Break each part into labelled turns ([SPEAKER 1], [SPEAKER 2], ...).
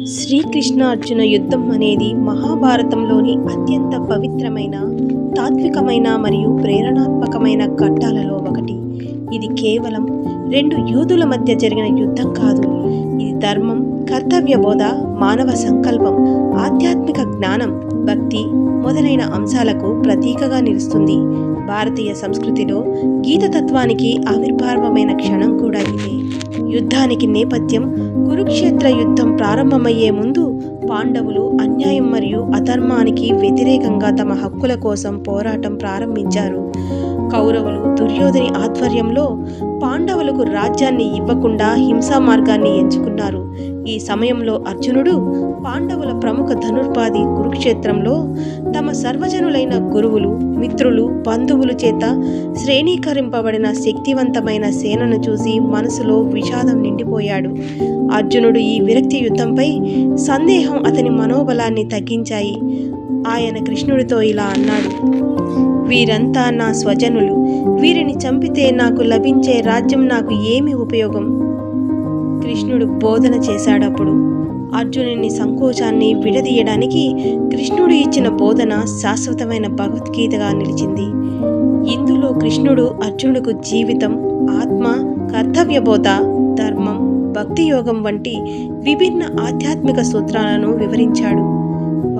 [SPEAKER 1] శ్రీకృష్ణ అర్జున యుద్ధం అనేది మహాభారతంలోని అత్యంత పవిత్రమైన తాత్వికమైన మరియు ప్రేరణాత్మకమైన ఘట్టాలలో ఒకటి. ఇది కేవలం రెండు యూదుల మధ్య జరిగిన యుద్ధం కాదు. ఇది ధర్మం కర్తవ్య బోధ మానవ సంకల్పం ఆధ్యాత్మిక జ్ఞానం భక్తి మొదలైన అంశాలకు ప్రతీకగా నిలుస్తుంది. భారతీయ సంస్కృతిలో గీతతత్వానికి ఆవిర్భావమైన క్షణం కూడా ఇది. యుద్ధానికి నేపథ్యం కురుక్షేత్ర యుద్ధం ప్రారంభమయ్యే ముందు పాండవులు అన్యాయం మరియు అధర్మానికి వ్యతిరేకంగా తమ హక్కుల కోసం పోరాటం ప్రారంభించారు. కౌరవులు దుర్యోధని ఆధ్వర్యంలో పాండవులకు రాజ్యాన్ని ఇవ్వకుండా హింసా మార్గాన్ని ఎంచుకున్నారు. ఈ సమయంలో అర్జునుడు పాండవుల ప్రముఖ ధనుర్పాది కురుక్షేత్రంలో తమ సర్వజనులైన గురువులు మిత్రులు బంధువులు చేత శ్రేణీకరింపబడిన శక్తివంతమైన సేనను చూసి మనసులో విషాదం నిండిపోయాడు. అర్జునుడు ఈ విరక్తి యుద్ధంపై సందేహం అతని మనోబలాన్ని తగ్గించాయి. ఆయన కృష్ణుడితో ఇలా అన్నాడు వీరంతా నా స్వజనులు. వీరిని చంపితే నాకు లభించే రాజ్యం నాకు ఏమి ఉపయోగం? కృష్ణుడు బోధన చేశాడప్పుడు అర్జునుని సంకోచాన్ని విడదీయడానికి కృష్ణుడు ఇచ్చిన బోధన శాశ్వతమైన భగవద్గీతగా నిలిచింది. ఇందులో కృష్ణుడు అర్జునుడికు జీవితం ఆత్మ కర్తవ్య బోధ ధర్మం భక్తి యోగం వంటి విభిన్న ఆధ్యాత్మిక సూత్రాలను వివరించాడు.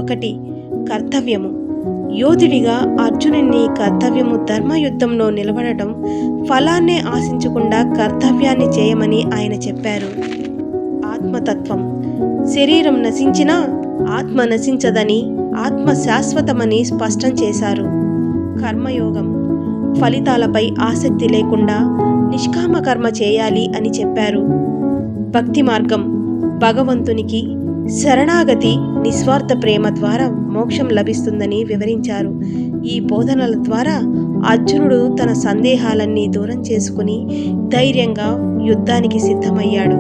[SPEAKER 1] ఒకటి కర్తవ్యము. యోధుడిగా అర్జునుని కర్తవ్యము ధర్మయుద్ధంలో నిలబడటం ఫలాన్నే ఆశించకుండా కర్తవ్యాన్ని చేయమని ఆయన చెప్పారు. ఆత్మతత్వం. శరీరం నశించినా ఆత్మ నశించదని ఆత్మ శాశ్వతమని స్పష్టం చేశారు. కర్మయోగం. ఫలితాలపై ఆసక్తి లేకుండా నిష్కామ కర్మ చేయాలి అని చెప్పారు. భక్తి మార్గం. భగవంతునికి శరణాగతి నిస్వార్థ ప్రేమ ద్వారా మోక్షం లభిస్తుందని వివరించారు. ఈ బోధనల ద్వారా అర్జునుడు తన సందేహాలన్నీ దూరం చేసుకుని ధైర్యంగా యుద్ధానికి సిద్ధమయ్యాడు.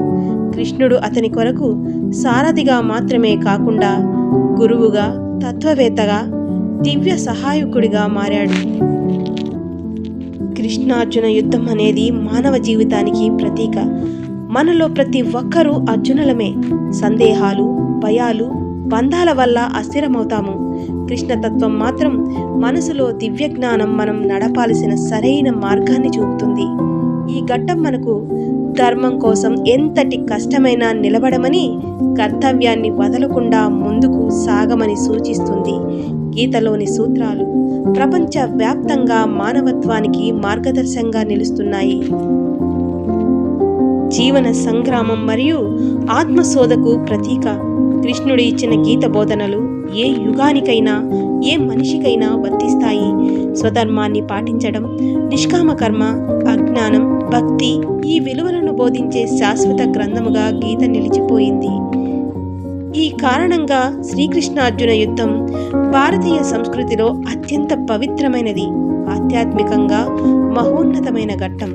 [SPEAKER 1] కృష్ణుడు అతని కొరకు సారథిగా మాత్రమే కాకుండా గురువుగా తత్వవేత్తగా దివ్య సహాయకుడిగా మారాడు. కృష్ణార్జున యుద్ధం అనేది మానవ జీవితానికి ప్రతీక. మనలో ప్రతి ఒక్కరూ అర్జునులమే. సందేహాలు భయాలు బంధాల వల్ల అస్థిరమవుతాము. కృష్ణతత్వం మాత్రం మనసులో దివ్య జ్ఞానం మనం నడపాల్సిన సరైన మార్గాన్ని చూపుతుంది. ఈ ఘట్టం మనకు ధర్మం కోసం ఎంతటి కష్టమైనా నిలబడమని కర్తవ్యాన్ని వదలకుండా ముందుకు సాగమని సూచిస్తుంది గీతలోని సూత్రాలు. ప్రపంచ వ్యాప్తంగా మానవత్వానికి మార్గదర్శంగా నిలుస్తున్నాయి. జీవన సంగ్రామం మరియు ఆత్మశోధకు ప్రతీక. కృష్ణుడు ఇచ్చిన గీత బోధనలు ఏ యుగానికైనా ఏ మనిషికైనా వర్తిస్తాయి. స్వధర్మాన్ని పాటించడం నిష్కామ కర్మ అజ్ఞానం భక్తి ఈ విలువలను బోధించే శాశ్వత గ్రంథముగా గీత నిలిచిపోయింది. ఈ కారణంగా శ్రీకృష్ణార్జున యుద్ధం భారతీయ సంస్కృతిలో అత్యంత పవిత్రమైనది ఆధ్యాత్మికంగా మహోన్నతమైన ఘట్టం.